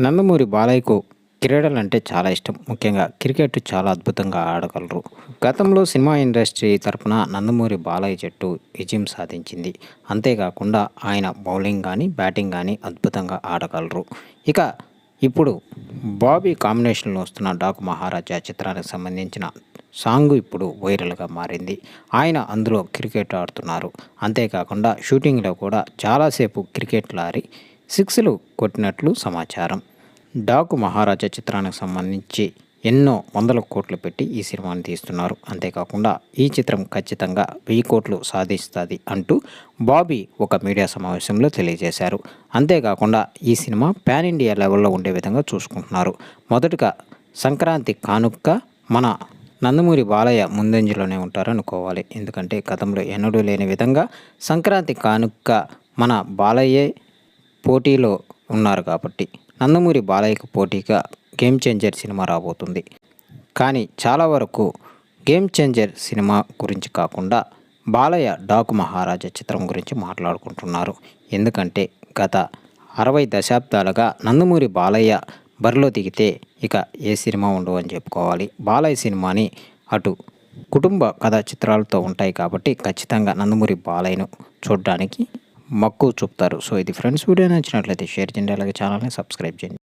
నందమూరి బాలయ్యకు క్రీడలు అంటే చాలా ఇష్టం. ముఖ్యంగా క్రికెట్ చాలా అద్భుతంగా ఆడగలరు. గతంలో సినిమా ఇండస్ట్రీ తరపున నందమూరి బాలయ్య జట్టు విజయం సాధించింది. అంతేకాకుండా ఆయన బౌలింగ్ కానీ బ్యాటింగ్ కానీ అద్భుతంగా ఆడగలరు. ఇక ఇప్పుడు బాబీ కాంబినేషన్లో వస్తున్న డాకు మహారాజా చిత్రానికి సంబంధించిన సాంగ్ ఇప్పుడు వైరల్గా మారింది. ఆయన అందులో క్రికెట్ ఆడుతున్నారు. అంతేకాకుండా షూటింగ్లో కూడా చాలాసేపు క్రికెట్లు ఆడి సిక్స్లు కొట్టినట్లు సమాచారం. డాకు మహారాజా చిత్రానికి సంబంధించి ఎన్నో వందల కోట్లు పెట్టి ఈ సినిమాని తీస్తున్నారు. అంతేకాకుండా ఈ చిత్రం ఖచ్చితంగా వెయ్యి కోట్లు సాధిస్తుంది అంటూ బాబీ ఒక మీడియా సమావేశంలో తెలియజేశారు. అంతేకాకుండా ఈ సినిమా పాన్ ఇండియా లెవెల్లో ఉండే విధంగా చూసుకుంటున్నారు. మొదటగా సంక్రాంతి కానుక్క మన నందమూరి బాలయ్య ముందంజలోనే ఉంటారనుకోవాలి. ఎందుకంటే గతంలో ఎన్నడూ లేని విధంగా సంక్రాంతి కానుక్క మన బాలయ్యే పోటీలో ఉన్నారు కాబట్టి నందమూరి బాలయ్యకు పోటీగా గేమ్ చేంజర్ సినిమా రాబోతుంది. కానీ చాలా వరకు గేమ్ చేంజర్ సినిమా గురించి కాకుండా బాలయ్య డాకు మహారాజా చిత్రం గురించి మాట్లాడుకుంటున్నారు. ఎందుకంటే గత అరవై దశాబ్దాలుగా నందమూరి బాలయ్య బరిలో దిగితే ఇక ఏ సినిమా ఉండవు అని చెప్పుకోవాలి. బాలయ్య సినిమాని అటు కుటుంబ కథా చిత్రాలతో ఉంటాయి కాబట్టి ఖచ్చితంగా నందమూరి బాలయ్యను చూడడానికి మక్కువ చూపుతారు. సో ఇది ఫ్రెండ్స్ వీడియో నచ్చినట్లయితే షేర్ చేయండి. అలాగే ఛానల్ని సబ్స్క్రైబ్ చేయండి.